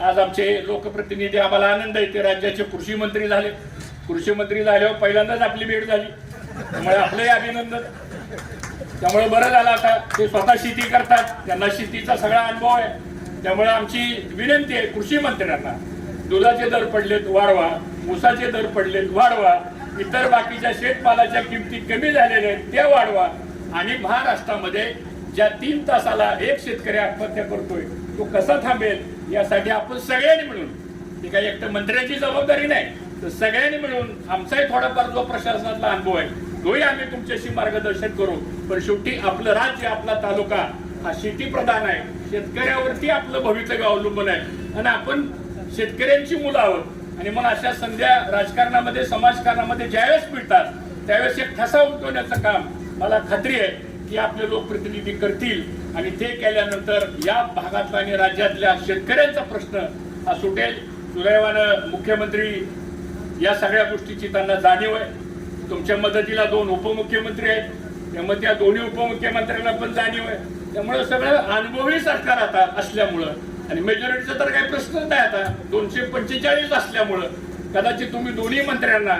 आज आमचे लोकप्रतिनिधी आम्हाला आनंद आहे. ते राज्याचे कृषी मंत्री झाले. कृषी मंत्री झाल्यावर पहिल्यांदाच आपली भेट झाली. त्यामुळे आपलंही अभिनंदन. त्यामुळे बरं झालं आता. ते स्वतः शेती करतात. त्यांना शेतीचा सगळा अनुभव आहे. त्यामुळे आमची विनंती आहे कृषी मंत्र्यांना दुधाचे दर पडलेत वाढवा ऊसाचे दर पडलेत वाढवा इतर बाकीच्या शेतमालाच्या किमती कमी झालेल्या आहेत त्या वाढवा. आणि महाराष्ट्रामध्ये ज्या तीन तासाला एक शेतकरी आत्महत्या करतोय तो कसा थांबेल? यासाठी आपण सगळ्यांनी मिळून ती काही एकटं मंत्र्यांची जबाबदारी नाही तर सगळ्यांनी मिळून आमचाही थोडाफार जो प्रशासनातला अनुभव आहे तोही आम्ही तुमच्याशी मार्गदर्शन करू. पण शेवटी आपलं राज्य आपला तालुका हा शेती प्रधान आहे. शेतकऱ्यावरती आपलं भवितव्य अवलंबून आहे. आणि आपण शेतकऱ्यांची मुलं आहोत. आणि मग अशा संध्या राजकारणामध्ये समाजकारणामध्ये ज्यावेळेस मिळतात त्यावेळेस एक ठसा उमटवण्याचं काम मला खात्री आहे. की आपले लोकप्रतिनिधी करतील आणि ते केल्यानंतर या भागातला आणि राज्यातल्या शेतकऱ्यांचा प्रश्न हा सुटेल. सुदैवानं मुख्यमंत्री या सगळ्या गोष्टीची त्यांना जाणीव आहे. तुमच्या मदतीला दोन उपमुख्यमंत्री आहेत. त्यामुळे त्या दोन्ही उपमुख्यमंत्र्यांना पण जाणीव आहे. त्यामुळे सगळं अनुभवी सरकार आता असल्यामुळं आणि मेजॉरिटीचा तर काही प्रश्नच नाही आता. दोनशे पंचेचाळीस असल्यामुळं कदाचित तुम्ही दोन्ही मंत्र्यांना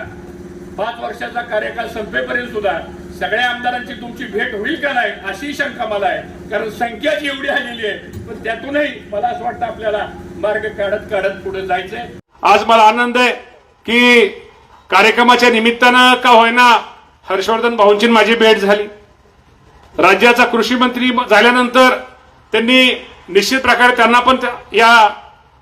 पाच वर्षाचा कार्यकाल संपेपर्यंत सुद्धा सगळ्या आमदारांची तुमची भेट होईल का नाही अशी शंका मला आहे. कारण संख्याच एवढी आलेली आहे पण त्यातूनही मला असं वाटतं आपल्याला मार्ग काढत काढत पुढे जायचंय. आज मला आनंद आहे की कार्यक्रमाच्या निमित्तानं का होईना हर्षवर्धन भाऊंची माझी भेट झाली. राज्याचा कृषी मंत्री झाल्यानंतर त्यांनी निश्चित प्रकारे त्यांना पण या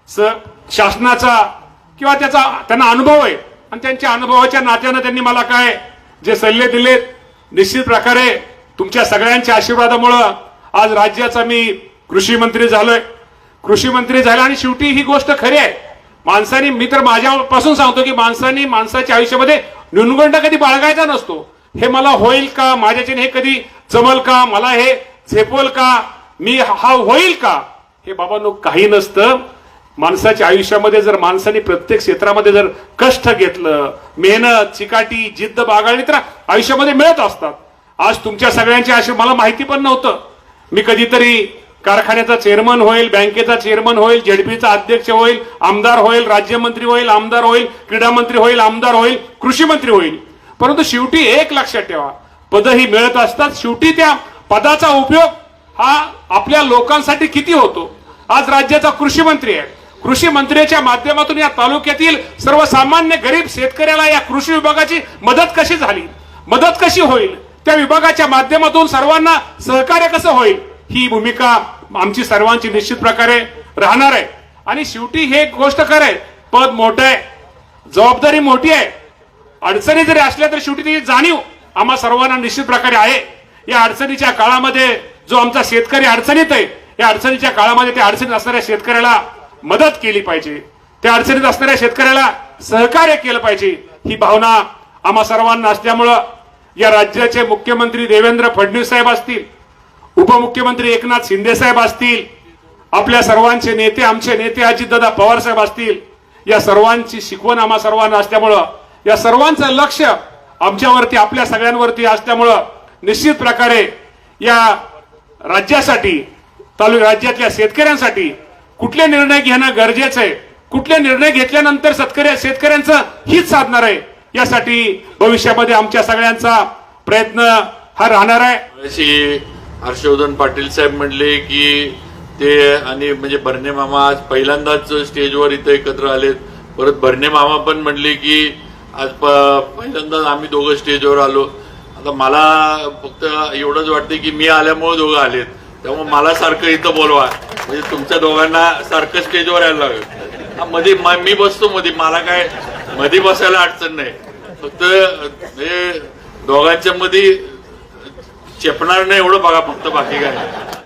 स- शासनाचा किंवा त्याचा त्यांना अनुभव आहे. आणि त्यांच्या अनुभवाच्या नात्यानं त्यांनी मला काय जे सल्ले दिलेत निश्चित प्रकारे तुमच्या सगळ्यांच्या आशीर्वादामुळं आज राज्याचा मी कृषी मंत्री झालोय. कृषी मंत्री झाला आणि शेवटी ही गोष्ट खरी आहे. माणसाने मी तर माझ्यापासून सांगतो की माणसाने माणसाच्या आयुष्यामध्ये न्यूनगंड कधी बाळगायचा नसतो. हे मला होईल का? माझ्याच्याने हे कधी जमल का? मला हे झेपवल का? मी हा होईल का? हे बाबांनो काही नसतं. माणसाच्या आयुष्यामध्ये जर माणसाने प्रत्येक क्षेत्रामध्ये जर कष्ट घेतलं मेहनत चिकाटी जिद्द बागाळली तर आयुष्यामध्ये मिळत असतात. आज तुमच्या सगळ्यांचे आशीर्वाद मला माहिती पण नव्हतं. मी कधीतरी कारखान्याचा चेअरमन होईल बँकेचा चेअरमन होईल जेडपीचा अध्यक्ष होईल आमदार होईल राज्यमंत्री होईल आमदार होईल क्रीडा मंत्री होईल आमदार होईल कृषी मंत्री होईल. परंतु शेवटी एक लक्षात ठेवा पद ही मिळत असतात शेवटी त्या पदाचा उपयोग हा आपल्या लोकांसाठी किती होतो? आज राज्याचा कृषी मंत्री आहे. कृषी मंत्र्याच्या माध्यमातून या तालुक्यातील सर्वसामान्य गरीब शेतकऱ्याला या कृषी विभागाची मदत कशी झाली? मदत कशी होईल? त्या विभागाच्या माध्यमातून सर्वांना सहकार्य कसं होईल? ही भूमिका आमची सर्वांची निश्चित प्रकारे राहणार आहे. आणि शेवटी हे एक गोष्ट करे पद मोठं आहे जबाबदारी मोठी आहे. अडचणी जरी असल्या तरी शेवटी ती जाणीव आम्हा सर्वांना निश्चित प्रकारे आहे. या अडचणीच्या काळामध्ये जो आमचा शेतकरी अडचणीत आहे या अडचणीच्या काळामध्ये त्या अडचणीत असणाऱ्या शेतकऱ्याला मदत केली पाहिजे. त्या अडचणीत असणाऱ्या शेतकऱ्याला सहकार्य केलं पाहिजे. ही भावना आम्हा सर्वांना असल्यामुळं या राज्याचे मुख्यमंत्री देवेंद्र फडणवीस साहेब असतील उपमुख्यमंत्री एकनाथ शिंदे साहेब असतील आपल्या सर्वांचे नेते आमचे नेते अजितदादा पवार साहेब असतील या सर्वांची शिकवण आम्हा सर्वांना असल्यामुळं या सर्वांचं लक्ष आमच्यावरती आपल्या सगळ्यांवरती असल्यामुळं निश्चित प्रकारे या राज्यासाठी तालु राज्यातल्या शेतकऱ्यांसाठी कुठले निर्णय घेणं गरजेचं आहे? कुठले निर्णय घेतल्यानंतर शेतकऱ्या शेतकऱ्यांचं हित साधणार आहे? यासाठी भविष्यामध्ये आमच्या सगळ्यांचा प्रयत्न हा राहणार आहे. अशी हर्षवर्धन पाटील साहेब म्हणले की ते आणि म्हणजे भरणे मामा आज पहिल्यांदाच स्टेजवर इथं एकत्र आलेत. परत भरणे मामा पण म्हणले की आज प- पहिल्यांदाच आम्ही दोघं स्टेजवर आलो. आता मला फक्त एवढंच वाटतं की मी आल्यामुळे दोघं आलेत. त्यामुळे मला सारखं इथं बोलवा. म्हणजे तुमच्या दोघांना सारखं स्टेजवर यायला लागेल. हा, मध्ये मी बसतो मध्ये मला काय मध्ये बसायला अडचण नाही. फक्त हे दोघांच्या मध्ये चेपणार नाही एवढं बघा फक्त बाकी काय.